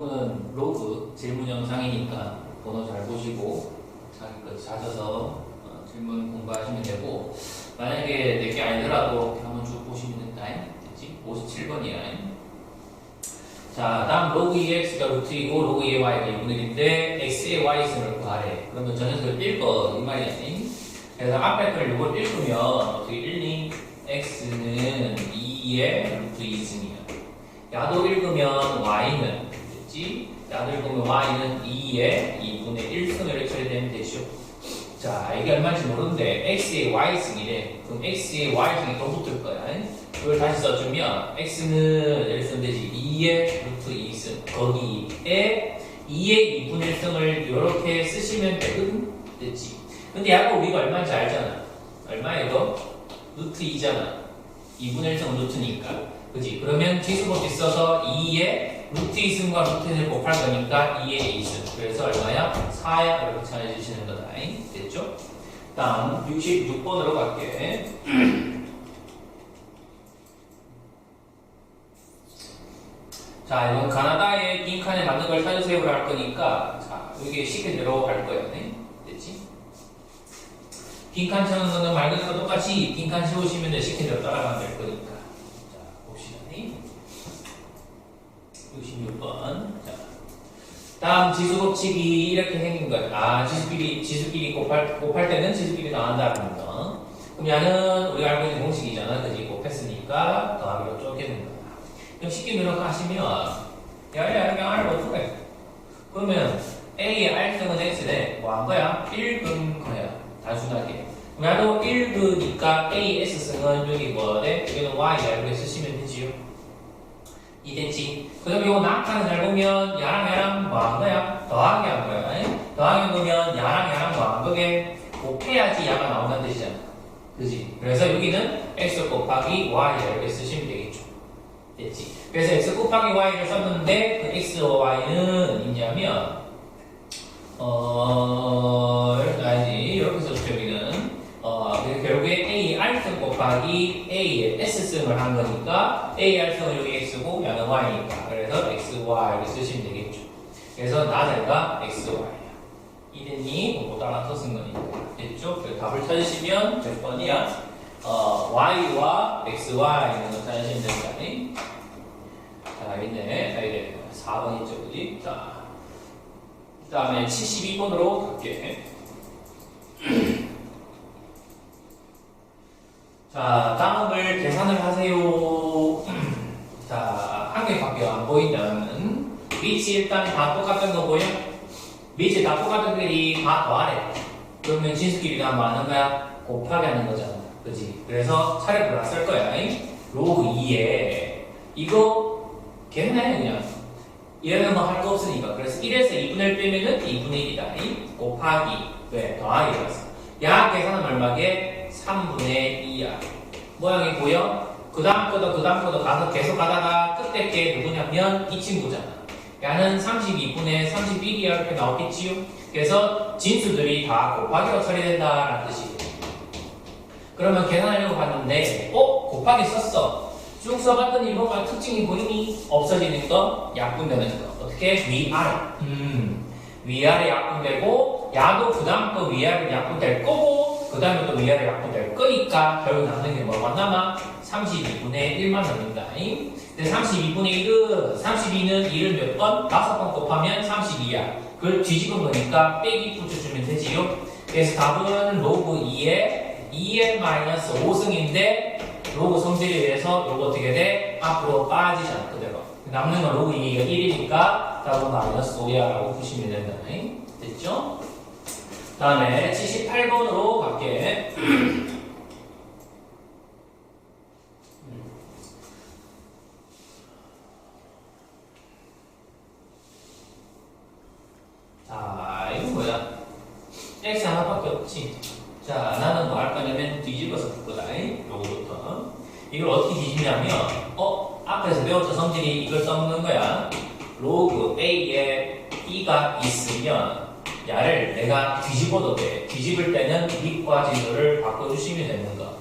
이거는 로그 질문 영상이니까 번호 잘 보시고 자기 것 찾아서 어, 질문 공부하시면 되고 만약에 내게 아니더라도 한번 쭉 보시면 된다 됐지? 57번이야 자 다음 로그 2x가 루트이고 로그 2의 y가 2분의 1인데 x의 y승을 구하래 그러면 저 녀석을 읽어 이 말이야 그래서 앞에 걸 이걸 읽으면 어떻게 읽니? x는 2의 루트 2승이야 야도 읽으면 y는 됐지? 야도 읽으면 y는 2의 2분의 1승을 처리되면 되죠. 자, 이게 얼마인지 모르는데 x의 y승이래. 그럼 x의 y승이 또 붙을 거야. 그걸 다시 써주면 x는 예를 쓰면 되지. 2의 루트 2승. 거기에 2의 2분의 1승을 이렇게 쓰시면 되거든. 됐지? 근데 약간 우리가 얼마인지 알잖아. 이거? 루트 2잖아. 2분의 1승은 루트니까. 그지? 그러면 지수법이 써서 2의 루트 2승과 루트 1을 곱할 거니까 2의 2승. 그래서 얼마야? 4야. 이렇게 찾아주시는 거다. 됐죠? 다음 66번으로 갈게. 자, 이건 가나다의 빈 칸에 맞는 걸 찾으세요를 할 거니까 자, 여기 시킨 대로 할 거야. 네? 됐지? 빈칸 채우는 거는 말 그대로 똑같이 빈칸 채우시면 시킨 대로 따라가면 될 거니까. 자, 봅시다. 네? 66번. 자. 다음 지수 법칙이 이렇게 생긴 거야. 아, 지수끼리, 지수끼리 곱할, 곱할 때는 지수끼리 더한다는 거. 그럼 야는 우리가 알고 있는 공식이잖아. 그지? 곱했으니까 더하기로 쪼개는 거야. 그럼 쉽게 노력하시면, 야, 야, 그냥 R을 어떻게 해? 그러면 A의 R승은 X네. 뭐한 거야? 1근 거야. 단순하게. 그럼 야도 1근이니까 A S승은 여기 돼? 여기는 Y 알고 쓰시면 되지요. 이됐지? 그럼 이거 낙하는 잘 보면 야랑 야랑 뭐한 거야? 더하기 한 거야. 에? 더하기 보면 야랑 야랑 뭐한 거게 곱해야지 야가 나온다는 뜻이잖아. 그지? 그래서 여기는 x 곱하기 y 이렇게 쓰시면 되겠죠. 됐지? 그래서 x 곱하기 y를 썼는데 그 x와 y는 있냐면 어 이렇게 아니지 이렇게 썼죠 여기는 어 결국에 a r승 곱하기 a의 s승을 한 거니까 a r승은 여기 x고 야는 y니까 그래서 x, y 이렇게 쓰시면 되겠죠. 그래서 나대가 x, y야. 이랬니? 뭐 따라 써쓴 거니까 됐죠? 그래서 답을 찾으시면 몇 번이야? 어, y와 x, y 있는 거 찾으시면 된다. 자, 있네. 자, 이래 4번 있죠, 그지? 자, 그 다음에 72번으로 갈게. 자, 다음을 계산을 하세요. 개밖에 안 보이면 위치 일단 다 똑같은 거 보여? 위치 다 똑같은 길이 다 더하래. 그러면 진수끼리 다 많은 거야? 곱하기 하는 거잖아. 그지? 그래서 차례 쓸 거야. 잉? 로그 2에 이거 걔네 그냥 이러면 뭐할 거 없으니까 그래서 1에서 2분의 1 빼면은 2분의 1이다. 잉? 곱하기 왜? 더하기라서 야 계산은 얼마게? 3분의 2야. 모양이 보여? 그 다음 거도 그 다음 거도 가서 계속 가다가 끝에 게 누구냐면 이 친구잖아. 야는 32분의 31이야 이렇게 나오겠지요? 그래서 진수들이 다 곱하기로 처리된다라는 뜻이에요. 그러면 계산하려고 봤는데 어? 곱하기 썼어. 쭉 써봤더니 뭐가 특징이 보이니? 없어지는 거, 약분되는 거. 어떻게? 위아래. 음. 위아래 약분되고 야도 그 다음 거 위아래 약분될 거고 그 다음에 또 위아래 약분될 거니까 결국 남는 게 뭐가 남아? 32분의 1만 남는다. 근데 32분의 1은 32는 1을 몇 번? 5번 곱하면 32야. 그걸 뒤집은 거니까 빼기 붙여주면 되지요. 그래서 답은 로그 2에 2의 마이너스 5승인데 로그 성질에 의해서 요거 어떻게 돼? 앞으로 빠지잖아 그대로. 남는 건 로그 2가 1이니까 답은 마이너스 5야 라고 보시면 된다. 됐죠? 다음에 78번으로 갈게. 자, 이건 뭐야? x 하나밖에 없지. 자, 나는 뭐 할 거냐면 뒤집어서 풀 거다. 요거부터. 이걸 어떻게 뒤집냐면, 어, 앞에서 배웠던 성질이 이걸 써먹는 거야. 로그 A에 E가 있으면, 야를 내가 뒤집어도 돼. 뒤집을 때는 밑과 진도를 바꿔주시면 되는 거.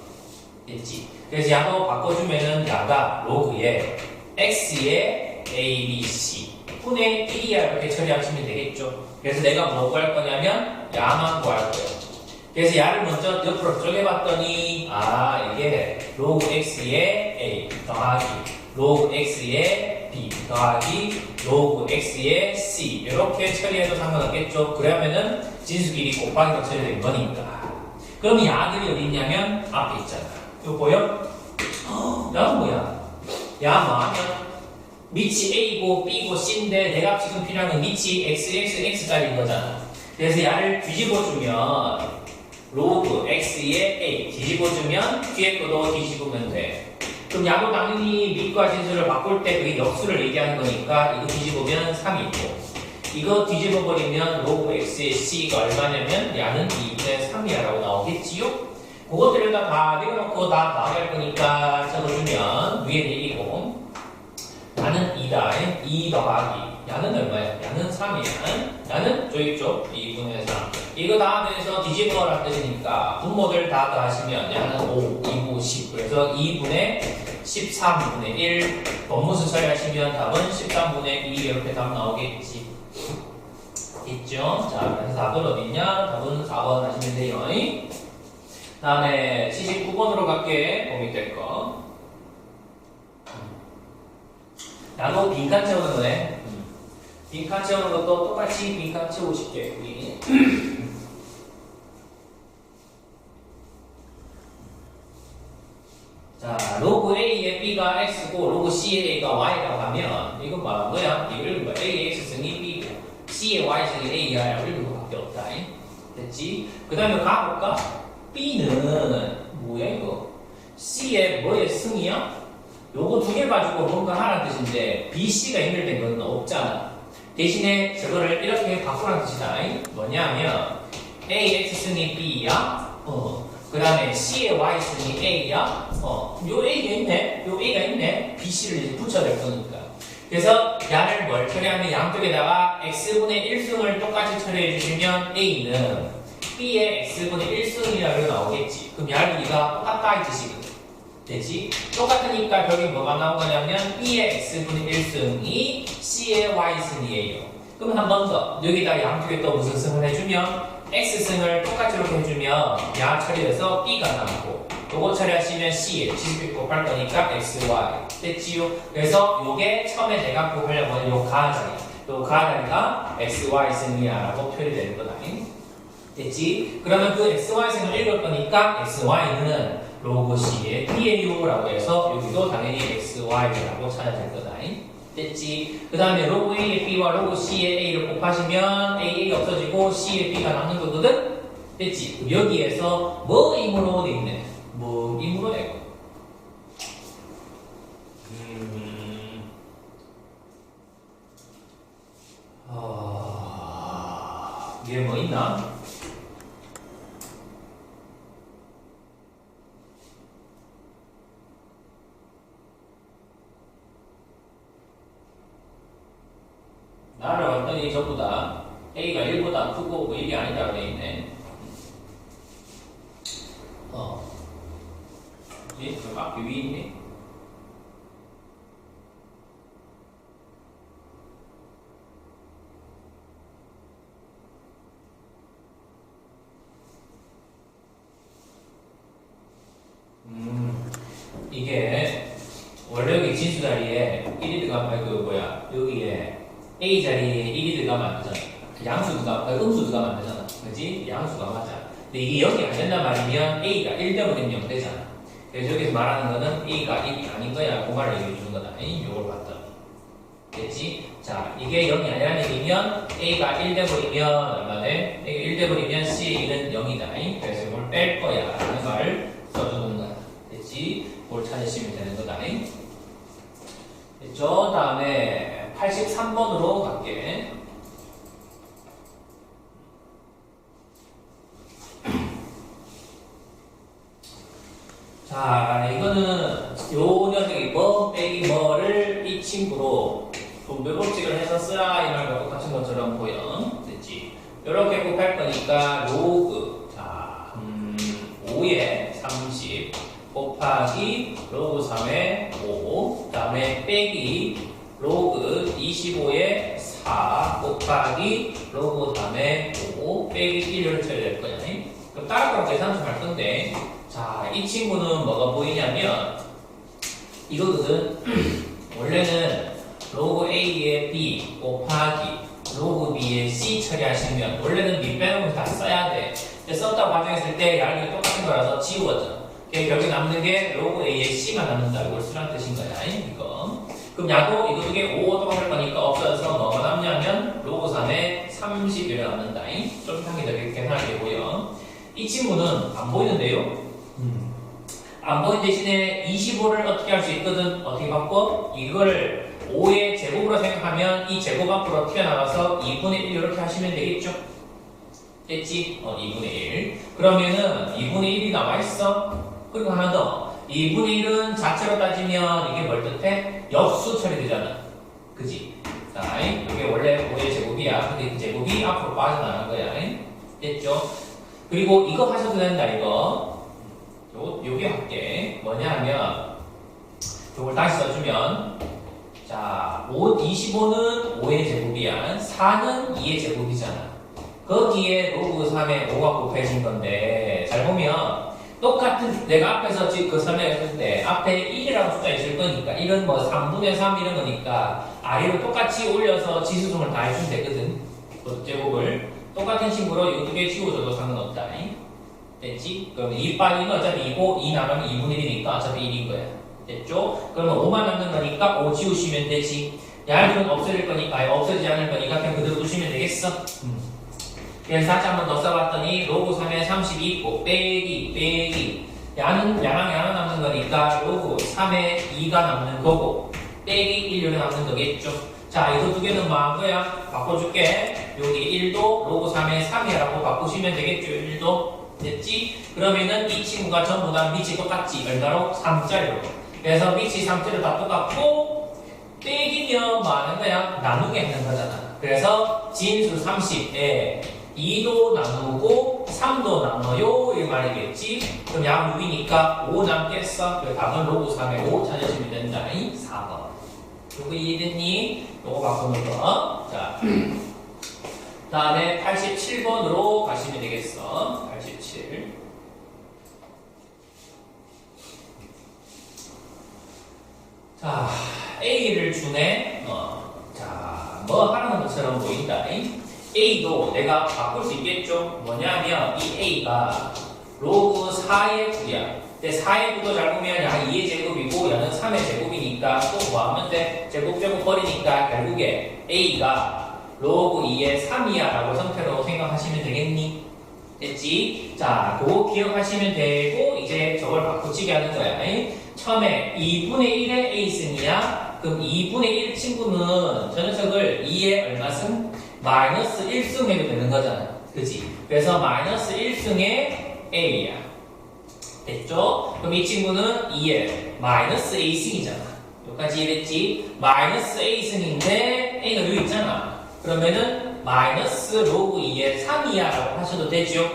됐지? 그래서 야도 바꿔주면은 야가 로그에 X에 A, B, C 10분의 1이야 이렇게 처리하시면 되겠죠. 그래서 내가 뭐 구할 거냐면 야만 구할 거예요. 그래서 야를 먼저 옆으로 쪼개봤더니 아 이게 로그 x의 a 더하기 로그 x의 b 더하기 로그 x의 c 이렇게 처리해도 상관없겠죠. 그러면은 진수끼리 곱하기로 처리된 거니까. 그럼 야들이 어디 있냐면 앞에 있잖아. 이거 보여? 야는 뭐야? 야 뭐하면 밑이 A고 B고 C인데 내가 지금 필요한 건 밑이 X, X, X짜리인 거잖아. 그래서 야를 뒤집어주면 로그 X의 A 뒤집어주면 뒤에 거도 뒤집으면 돼. 그럼 야도 당연히 밑과 진수를 바꿀 때 그게 역수를 얘기하는 거니까 이거 뒤집으면 3이 있고 이거 뒤집어버리면 로그 X의 C가 얼마냐면 야는 2분의 3이야 라고 나오겠지요? 그것들을 다 내려놓고 다 나갈 거니까 적어주면 위에는 1이고 나는 2다. 2 더하기. 야는 얼마야? 야는 3이야. 야는 저기 쪽 2분의 3. 이거 다 해서 뒤집어라 뜻이니까 분모들 다 더하시면 야는 5, 2분 10. 그래서 2분의 13분의 1. 법무수 처리하시면 답은 13분의 2 이렇게 답 나오겠지. 있죠? 자, 그래서 답은 어딨냐? 답은 4번 하시면 돼요. 다음에 79번으로 갈게. 봄이 될 거. 나도 빈칸 채우는 거네. 빈칸 채우는 것도 똑같이 빈칸 채우고 싶게 우리. 자, 로그 A의 B가 X고 로그 C의 A가 Y라고 하면 이건 말한 거야. 이걸 뭐 A의 X승이 B고 C의 Y승이 A야. 이런 거밖에 없다. 됐지? 그 다음에 가볼까? B는 뭐야 이거? C의 뭐의 승이야? 요거 두 개 가지고 뭔가 하라는 뜻인데 BC가 연결된 건 없잖아. 대신에 저거를 이렇게 바꾸라는 뜻이다. 뭐냐면 AX승이 B야. 어. 그 다음에 C의 Y승이 A야. 어. 요 A가 있네. 요 A가 있네. BC를 붙여야 될 거니까. 그래서 야를 뭘 처리하면 양쪽에다가 X분의 1승을 똑같이 처리해 주시면 A는 B의 X분의 1승이라고 나오겠지. 그럼 우리가 똑같다 이 뜻이거든. 되지? 똑같으니까 여기 뭐가 나온 거냐면 B의 X분의 1승이 C의 Y승이에요. 그럼 한 번 더. 여기다 양쪽에 또 무슨 승을 해주면 X승을 똑같이 이렇게 해주면 야 처리해서 B가 남고 요거 처리하시면 C에 지수비 곱할 거니까 XY. 됐지요? 그래서 요게 처음에 내가 곱하려고 하는 요 가자리. 요 가자리가 XY승이야 라고 표현이 되는 거다. 됐지? 그러면 그 XY승을 읽을 거니까 XY는 로그 C의 BAU라고 해서 여기도 당연히 XY라고 찾아야 될 거다. 됐지? 그 다음에 로그 A의 B와 로그 C의 A를 곱하시면 AA 없어지고 C의 B가 남는 거거든? 됐지? 여기에서 뭐 임으로 돼 있네? 뭐 임으로 돼? 음... 아... 이게 뭐 있나? 나를 봤더니 전부 다 A가 1보다 크고 뭐 이게 아니다고 돼 있네. 어. 뭐지? 저 앞에 위 있네. 음, 이게 원래 여기 진수 자리에 1이 들어가면 그 뭐야 여기에 A 자리에 1이 들어가면 안 되잖아. 양수 들어가, 음수 들어가면 안 되잖아. 그지? 양수가 맞아. 근데 이게 0이 안 된단 말이면 A가 1 되면 0 되잖아. 그래서 여기서 말하는 거는 A가 1이 아닌 거야. 그 말을 얘기해 주는 거다. 요걸 봤더니. 됐지? 자, 이게 0이 아니라는 얘기면 A가 1 돼버리면 얼마 돼? A가 1 돼버리면 C의 1은 0이다. 그래서 이걸 뺄 거야. 라는 말을 써주는 거야. 됐지? 그걸 찾으시면 되는 거다. 됐죠? 다음에 83번으로 갈게. 자, 이거는 요 녀석이 뭐 빼기 뭐를 이 친구로 분배법칙을 해서 쓰라 이 말과 똑같은 것처럼 보여. 됐지? 이렇게 곱할 거니까 로그 자, 음, 5에 30 곱하기 로그 3에 5 다음에 빼기 로그 25에 4 곱하기 로그 3에 5 빼기 1을 쳐야 될 거야. 그럼 따로따로 계산 좀 할 건데 자, 이 친구는 뭐가 보이냐면 이거거든. 원래는 로그 A에 B 곱하기 로그 B에 C 처리하시면 원래는 밑배놈을 다 써야 돼. 근데 썼다고 가정했을 때 양이 똑같은 거라서. 그게 결국 남는 게 로그 A에 C가 남는다. 이걸 쓰란 뜻인 거야. 이거. 그럼 야도 이거 두개 5 똑같을 거니까 없어져서 뭐가 남냐면 로그 3에 31이 남는다. 좀 되게 계산하게 되고요. 이 친구는 안 보이는데요? 음. 안 보인 대신에 25를 어떻게 할 수 있거든? 어떻게 바꿔? 이걸 5의 제곱으로 생각하면 이 제곱 앞으로 튀어나가서 2분의 1 이렇게 하시면 되겠죠? 됐지? 어, 2분의 1. 그러면은 2분의 1이 남아있어. 그리고 하나 더. 2분의 1은 자체로 따지면 이게 뭘 뜻해? 역수 처리되잖아. 그지? 자, 이게 원래 5의 제곱이야. 근데 그 제곱이 앞으로 빠져나간 거야. 됐죠? 그리고 이거 하셔도 된다, 이거. 요, 요게 할게. 뭐냐 하면, 요걸 다시 써주면, 자, 5, 25는 5의 제곱이야. 4는 2의 제곱이잖아. 거기에 로그 3에 5가 곱해진 건데, 잘 보면, 똑같은, 내가 앞에서 지금 그 설명했을 때, 앞에 1이라는 숫자 있을 거니까, 1은 뭐 3분의 3 이런 거니까, 아래로 똑같이 올려서 지수성을 다 해주면 되거든. 그 제곱을. 똑같은 식으로 이 두개 지워줘도 상관없다. 됐지? 그럼 2 빠지면 어차피 2고, 2 나가면 2분의 1이니까 어차피 1인 거야. 됐죠? 그러면 5만 남는 거니까 5 지우시면 되지. 양은 없어질 거니까, 아니, 없어지지 않을 거니까 그냥 그대로 두시면 되겠어. 음. 그래서 다시 한번 더 써봤더니 로그 3에 32 있고 빼기 빼기 양은 양랑 양은 남는 거니까 로그 3에 2가 남는 거고 빼기 1이 남는 거겠죠. 자, 이거 두 개는 거야? 바꿔줄게. 여기 1도 로그 3에 3이라고 바꾸시면 되겠죠. 1도. 됐지? 그러면은 이 친구가 전부 다 밑이 똑같지. 얼마로? 3짜리로. 그래서 밑이 3짜리 다 똑같고 빼기면 뭐 하는 거야? 나누게 하는 거잖아. 그래서 진수 30에 2도 나누고 3도 나눠요 이 말이겠지 그럼 양 6이니까 5 남겠어 그 답은 로그 3에 5 찾으시면 된다 4번 요거 이해됐니? 요거 바꾸는 거 자 다음에 87번으로 가시면 되겠어 87 자, A를 주네. 어, 자, 뭐 하는 것처럼 보인다. A도 내가 바꿀 수 있겠죠? 뭐냐면 이 A가 로그 4의 9야. 근데 4의 9도 잘 보면 양 2의 제곱이고 얘는 3의 제곱이니까 또 뭐 하면 돼? 제곱 제곱 버리니까 결국에 A가 로그 2의 3이야 라고 형태로 생각하시면 되겠니? 됐지? 자, 그거 기억하시면 되고 이제 저걸 바꾸치게 하는 거야. 처음에 2분의 1의 A승이야? 그럼 2분의 1 친구는 저 녀석을 2의 얼마승? 마이너스 1승 해도 되는 거잖아. 그지? 그래서 마이너스 1승의 A야. 됐죠? 그럼 이 친구는 2의 마이너스 A승이잖아. 여기까지 이해됐지? 마이너스 A승인데 A가 여기 있잖아. 그러면은 마이너스 로그 2의 3이야 라고 하셔도 되죠?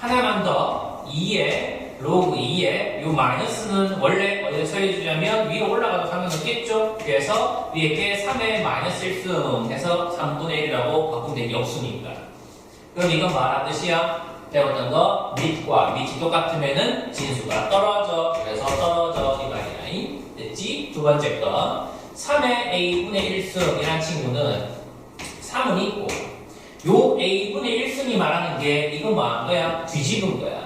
하나만 더 2의 로그 2에 이 마이너스는 원래 어디에 처리해주냐면 위로 올라가도 상관없겠죠? 그래서 위에 게 3의 마이너스 1승 해서 3분의 1이라고 바꾸면 되게 없으니까 그럼 이건 말한 뜻이야? 배웠던 거 밑과 밑이 똑같으면은 진수가 떨어져 그래서 떨어져 이 말이야 됐지? 두 번째 거 3의 a분의 1승이란 친구는 3은 있고 요 a분의 1승이 말하는 게 이건 뭐 한 거야? 뒤집은 거야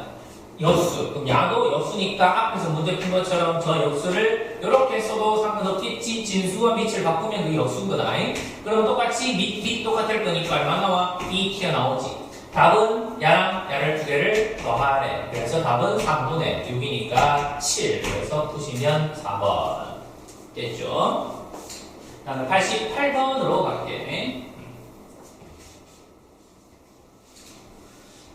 역수. 그럼 야도 역수니까 앞에서 문제 푼 것처럼 저 역수를 이렇게 써도 상관없겠지. 진수와 밑을 바꾸면 그게 역수인 거다. 그럼 똑같이 밑, 밑 똑같을 거니까 얼마 나와? 2 튀어나오지. 답은 야랑 야를 두 개를 더하래. 그래서 답은 3분의 6이니까 7. 그래서 푸시면 4번. 됐죠? 다음에 88번으로 갈게.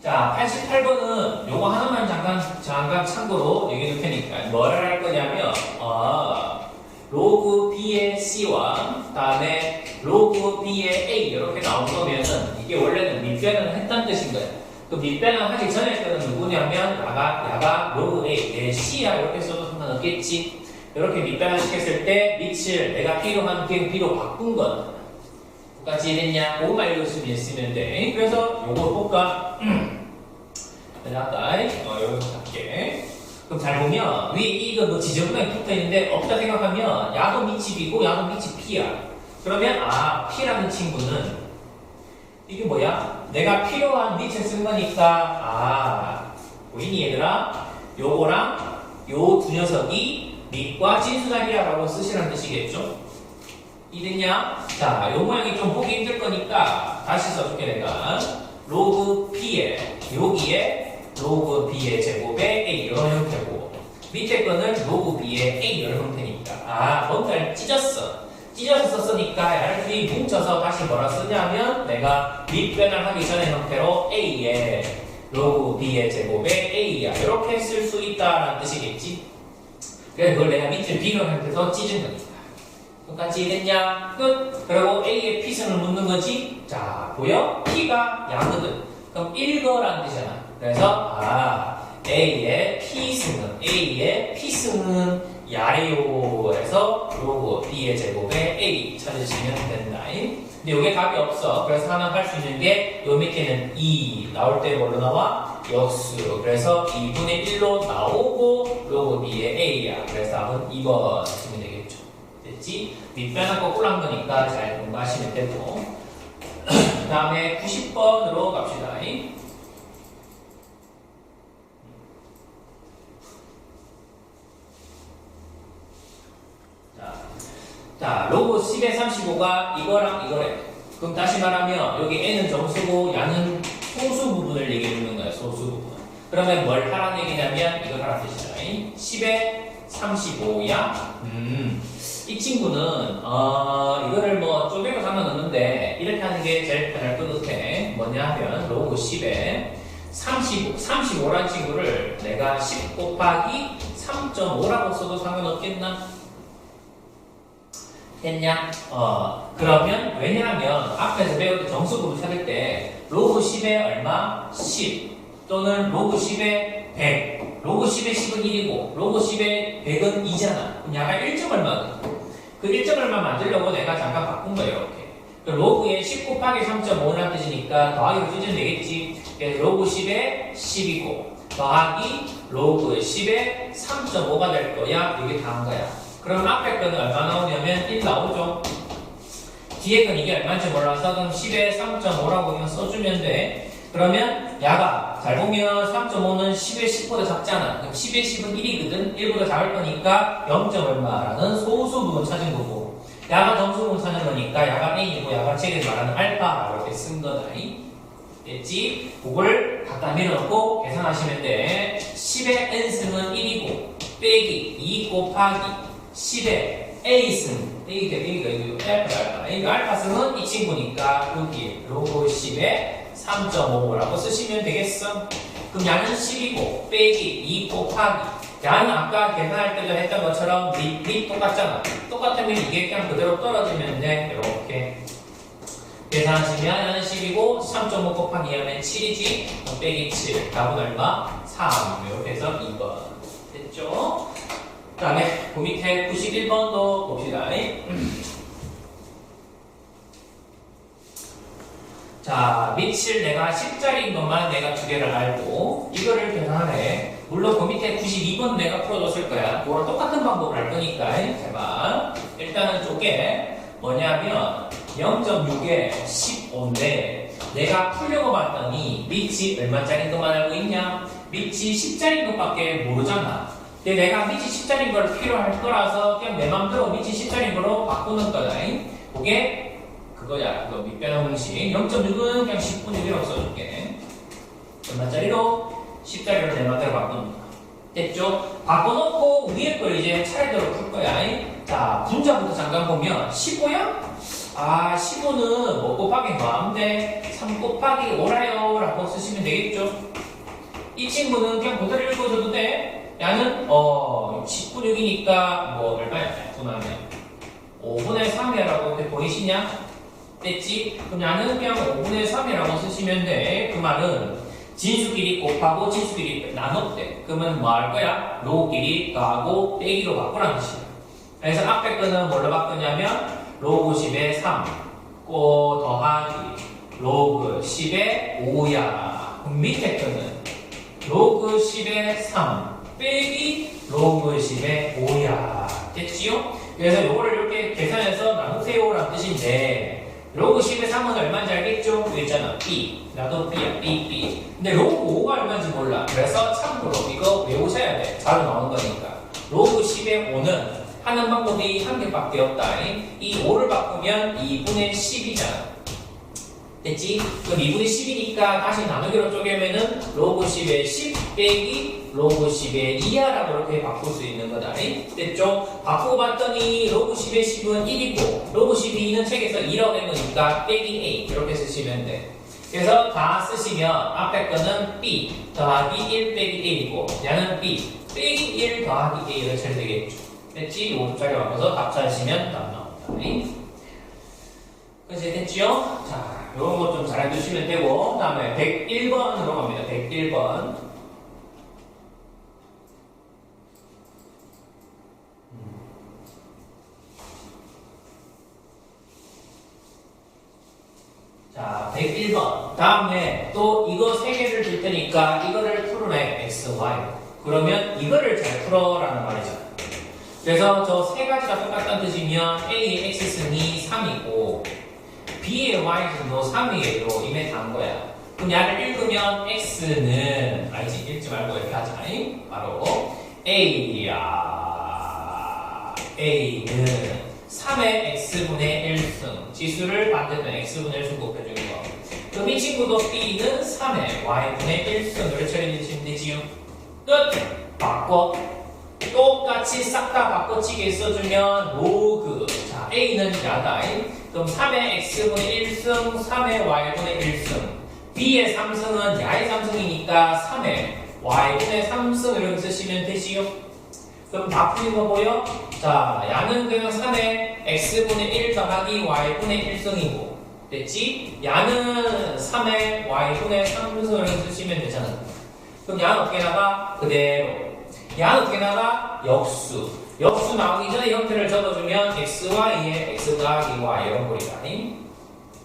자, 88번은 요거 하나만 잠깐, 잠깐 참고로 얘기해 줄 테니까. 뭐를 할 거냐면, 어, 로그 B의 C와, 다음에 로그 B의 A, 이렇게 나온 거면은, 이게 원래는 밑변을 했다는 뜻인 거예요. 그 밑변을 하기 전에 거는 누구냐면, 야가, 야가 로그 A, 내 C야, 이렇게 써도 상관없겠지. 이렇게 밑변을 시켰을 때, 밑을 내가 B로 한 B로 바꾼 건, 똑같이 이랬냐? 그것만 읽었으면 있으면 돼. 그래서 요거 볼까? 내가 아까 어, 여기서 할게. 그럼 잘 보면 위에 이거 뭐 지저분하게 붙어 있는데 없다 생각하면 야도 밑이 B고 야도 밑이 P야. 그러면 아 P라는 친구는 이게 뭐야? 내가 필요한 밑을 쓴 거니까 아 보이니 얘들아? 요거랑 요 두 녀석이 밑과 진수자리야라고 쓰시라는 뜻이겠죠? 이랬냐? 자, 요 모양이 좀 보기 힘들 거니까 다시 써줄게 내가. 로그 P에 여기에 로그 B의 제곱에 A 이런 형태고 밑에 거는 로그 B의 A 이런 형태니까. 아 뭔가를 찢었어. 찢어서 썼으니까 둘이 뭉쳐서 다시 뭐라 쓰냐면 내가 밑변을 하기 전에 형태로 A의 로그 B의 제곱에 A야. 이렇게 쓸 수 있다라는 뜻이겠지? 그래서 그걸 내가 밑을 B로 형태서 찢은 거니까 똑같이 됐냐? 끝. 그리고 A의 P승을 묻는 거지. 자, 보여? P가 양거든. 그럼 1거라는 뜻이잖아. 그래서 아 A의 P승은 A의 P승은 야래요 해서 요거 B의 제곱에 A 찾으시면 된다. 근데 이게 답이 없어. 그래서 하나 할 수 있는 게 요 밑에는 2 나올 때 뭘로 나와? 역수. 그래서 2분의 1로 나오고 요거 B의 A야. 그래서 답은 2번 쓰면 되겠죠. 됐지? 밑변은 거꾸로 한 거니까 잘 공부하시면 되고 그 다음에 90번으로 갑시다. 자, 자, 로고 10에 35가 이거랑 이거래. 그럼 다시 말하면 여기 N은 정수고 야는 소수 부분을 얘기해 주는 거야, 소수 부분. 그러면 뭘 하라는 얘기냐면 이걸 하라는 뜻이다. 10에 35야. 음. 이 친구는 어, 이거를 뭐 쪼개고 상관없는데 이렇게 하는 게 제일 편할 것 같아. 뭐냐 하면 로그 10에 35, 35라는 친구를 내가 10 곱하기 3.5라고 써도 상관없겠나? 됐냐? 어, 그러면 왜냐하면 앞에서 배울 때 정수구를 찾을 때 로그 10에 얼마? 10 또는 로그 10에 100 로그 10에 10은 1이고 로그 10에 100은 2잖아 그럼 약간 1점 얼마거든 그 1점 얼마 만들려고 내가 잠깐 바꾼 거예요 이렇게. 그 로그에 10 곱하기 3.5라는 뜻이니까 더하기로 찢으면 되겠지. 그래서 로그 10에 10이고 더하기 로그 10에 3.5가 될 거야. 이게 다한 거야. 그럼 앞에 거는 얼마 나오냐면 1 나오죠. 뒤에 건 이게 얼마인지 몰라서 그럼 10에 3.5라고 그냥 써주면 돼. 그러면 야가 잘 보면 3.5는 10에 10보다 작잖아. 그럼 10에 10은 1이거든. 1보다 작을 거니까 0. 얼마라는 소수 부분 찾은 거고 야가 정수 부분 찾은 거니까 야가 A이고 야가 책에서 말하는 알파라고 이렇게 쓴 거다. 됐지? 그걸 갖다 밀어놓고 계산하시면 돼. 10의 n승은 1이고 빼기 2 곱하기 10에 A승, A가, A가, 이거 알파, 알파. 이거 알파승은 이 친구니까 여기 로고 10에 3.5라고 쓰시면 되겠어. 그럼 양은 10이고, 빼기 2 곱하기. 양은 아까 계산할 때도 했던 것처럼 밑, 밑 똑같잖아. 똑같으면 이게 그냥 그대로 떨어지면 돼. 이렇게. 계산하시면 양은 10이고, 3.5 곱하기 하면 7이지. 그럼 빼기 7. 답은 얼마? 3. 이렇게 해서 2번. 됐죠? 그 다음에 그 밑에 91번도 봅시다. 자, 밑을 내가 10짜리인 것만 내가 두 개를 알고 이거를 계산하래. 물론 그 밑에 92번 내가 풀어줬을 거야. 그거랑 똑같은 방법을 할 거니까 잘 봐. 일단은 쪼개 뭐냐면 0.6에 15인데 내가 풀려고 봤더니 밑이 얼마짜리인 것만 알고 있냐? 밑이 10짜리인 것밖에 모르잖아. 근데 내가 밑이 10짜리인 걸 필요할 거라서 그냥 내 맘대로 밑이 10짜리인 걸로 바꾸는 거다. 그게 그거야. 그거 밑변화 공식. 0.6은 그냥 10분의 1이라고 써줄게. 얼마짜리로? 10짜리로 내 맘대로 바꾸는 거야. 됐죠? 바꿔놓고 위에 걸 이제 차례대로 풀 거야. 자, 분자부터 잠깐 보면 15야? 아, 15는 뭐 곱하기 뭐하는데 3 곱하기 5라요 라고 쓰시면 되겠죠? 이 친구는 그냥 그대로 읽어줘도 돼. 야는 어 10분 6이니까 뭐 얼마야? 분하면 5분의 3이라고 이렇게 보이시냐? 됐지? 그럼 야는 그냥 5분의 3이라고 쓰시면 돼. 그 말은 진수끼리 곱하고 진수끼리 나눴대. 그러면 뭐 할 거야? 로끼리 더하고 빼기로 바꾸라는 뜻이야. 그래서 앞에 거는 뭘로 바꾸냐면 로그 10에 3고 더하기 로그 10의 5야. 그럼 밑에 거는 로그 10의 3 빼기 로그 10의 5야. 됐지요? 그래서 요거를 이렇게 계산해서 나누세요라는 뜻인데 로그 10의 3은 얼마인지 알겠죠? 그 있잖아. B. 나도 B야. B, B. 근데 로그 5가 얼마인지 몰라. 그래서 참고로 이거 외우셔야 돼. 자주 나오는 거니까. 로그 10의 5는 하는 방법이 한 개밖에 없다. 이 5를 바꾸면 2분의 10이잖아. 됐지? 그럼 2분의 10이니까 다시 나누기로 쪼개면은 로그 10의 10 빼기 로그 10의 2야라고 이렇게 바꿀 수 있는 거다. 됐죠? 바꾸고 봤더니 로그 10의 10은 1이고 로그 12는 책에서 2라고 된 거니까 빼기 A 이렇게 쓰시면 돼. 그래서 다 쓰시면 앞에 거는 B 더하기 1 빼기 1이고 얘는 B 빼기 1 더하기 A를 쳐야 되겠죠. 됐지? 오른쪽에 바꿔서 답 찾으시면 답 나옵니다. 그래서 됐지요? 자, 요런 거좀잘 해두시면 되고, 다음에 101번으로 갑니다. 101번. 자, 101번. 다음에 또 이거 세 개를 줄 테니까 이거를 풀어내. x, y. 그러면 이거를 잘 풀어라는 말이잖아. 그래서 저 세 가지가 똑같다는 뜻이면 A의 x승이 3이고 B의 y승도 3이에요. 이미 단 거야. 그럼 얘를 읽으면 x는 알지? 읽지 말고 이렇게 하자. 바로 A야. A는 3의 x분의 1승. 지수를 반대편 x분의 1승 곱해주는 거. 그럼 이 친구도 B는 3의 y분의 1승을 처리해주시면 되지요. 끝! 바꿔. 똑같이 싹 다 바꿔치기 써주면 로그. 자, A는 야다. 그럼 3의 x분의 1승, 3의 y분의 1승. B의 3승은 야의 3승이니까 3의 y분의 3승 이렇게 쓰시면 되지요. 그럼 다 풀린 거 보여? 자, 야는 그냥 3의 x분의 1 더하기 y분의 1승이고. 됐지? 야는 3의 y분의 3승을 이렇게 쓰시면 되잖아. 그럼 야는 어떻게 나가? 그대로. 야는 어떻게 나가? 역수. 역수 나오기 전에 형태를 적어주면 xy에 x 더하기 y 이런 꼴이다.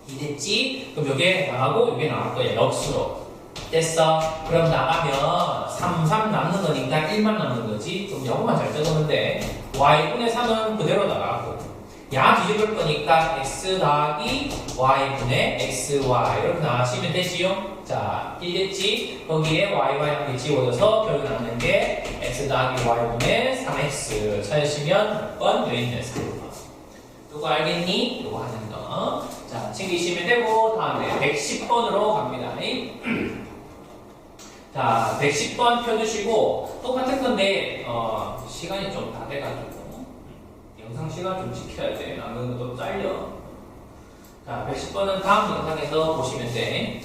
이됐지? 그럼 요게 나가고 요게 나갈 거야. 역수로. 됐어? 그럼 나가면 3, 3 남는 거니까 1만 남는 거지? 그럼 영어만 잘 돼. y분의 3은 그대로 나가고 야 뒤집을 거니까 x 더하기 y분의 xy 이렇게 나가시면 되지요? 자, 이겠지? 거기에 y와 함께 지워져서 결국 남는 게 x 더하기 y분의 3x 찾으시면 몇 번? 웨인드 3번. 누구 알겠니? 이거 하는 거. 자, 챙기시면 되고 다음에 110번으로 갑니다. 자, 110번 펴주시고 똑같은 건데 어, 시간이 좀 다 돼가지고 영상 시간 좀 지켜야 돼. 안 그러면 또 잘려. 자, 110번은 다음 영상에서 보시면 돼.